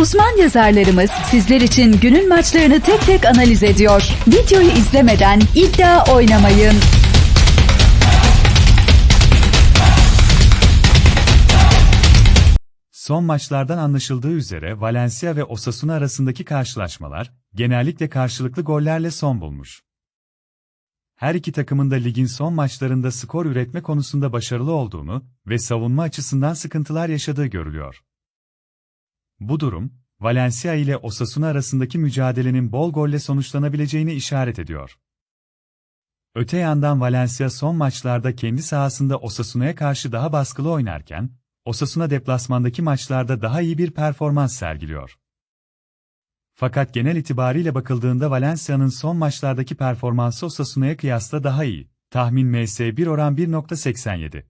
Uzman yazarlarımız sizler için günün maçlarını tek tek analiz ediyor. Videoyu izlemeden iddia oynamayın. Son maçlardan anlaşıldığı üzere Valencia ve Osasuna arasındaki karşılaşmalar genellikle karşılıklı gollerle son bulmuş. Her iki takımın da ligin son maçlarında skor üretme konusunda başarılı olduğunu ve savunma açısından sıkıntılar yaşadığı görülüyor. Bu durum, Valencia ile Osasuna arasındaki mücadelenin bol golle sonuçlanabileceğini işaret ediyor. Öte yandan Valencia son maçlarda kendi sahasında Osasuna'ya karşı daha baskılı oynarken, Osasuna deplasmandaki maçlarda daha iyi bir performans sergiliyor. Fakat genel itibariyle bakıldığında Valencia'nın son maçlardaki performansı Osasuna'ya kıyasla daha iyi. Tahmin MS1 oran 1.87.